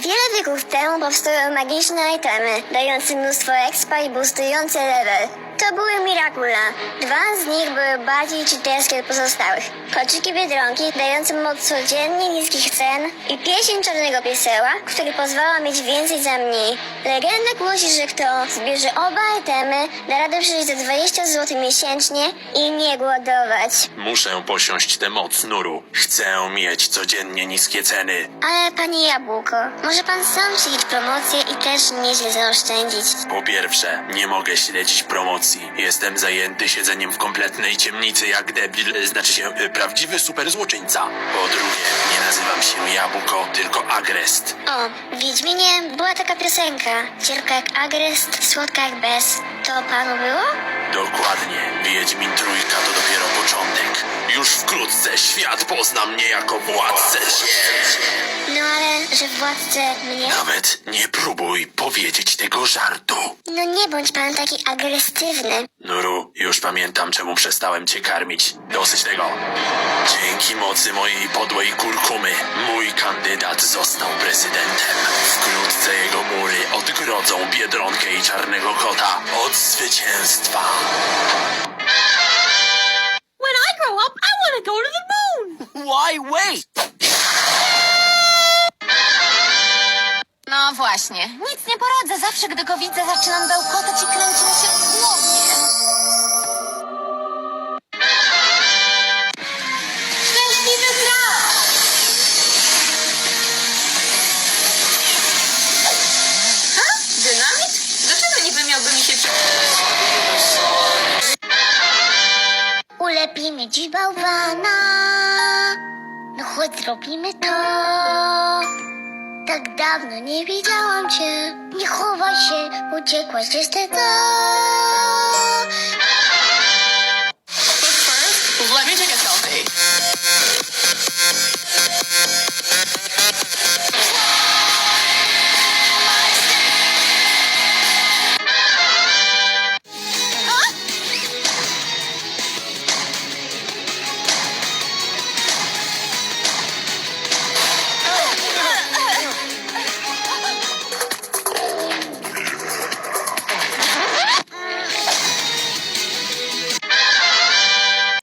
Wiele wieków temu powstały magiczne itemy, dające mnóstwo expa i boostujące level. To były Miracula. Dwa z nich były bardziej cheaterskie od pozostałych. Kolczyki Biedronki, dające moc codziennie niskich cen i pieśń Czarnego Pieseła, który pozwala mieć więcej za mniej. Legenda głosi, że kto zbierze oba itemy, da radę przeżyć za 20 zł miesięcznie i nie głodować. Muszę posiąść tę moc nuru. Chcę mieć codziennie niskie ceny. Ale panie Jabłko, może pan sam śledzić promocję i też nieźle zaoszczędzić. Po pierwsze, nie mogę śledzić promocji. Jestem zajęty siedzeniem w kompletnej ciemnicy jak debil, znaczy się y, prawdziwy superzłoczyńca. Po drugie, nie nazywam się Jabłko, tylko Agrest. O, w Wiedźminie była taka piosenka. Cierpka jak agrest, słodka jak bez. To panu było? Dokładnie, Wiedźmin Trójka to dopiero początek. Już wkrótce świat pozna mnie jako władcę ziemi. No ale, że władcę mnie... Nawet nie próbuj powiedzieć tego żartu. No nie bądź pan taki agresywny. Nuru, już pamiętam, czemu przestałem cię karmić. Dosyć tego. Dzięki mocy mojej podłej kurkumy, mój kandydat został prezydentem. Wkrótce jego mury odgrodzą Biedronkę i Czarnego Kota od zwycięstwa. Why wait? No właśnie, nic nie poradzę. Zawsze, gdy go widzę, zaczynam bełkotać i Ulepimy dziś bałwana. No chodź, zrobimy to. Tak dawno nie widziałam cię. Nie chowaj się, uciekłaś gdzieś ty to. Let me take a selfie.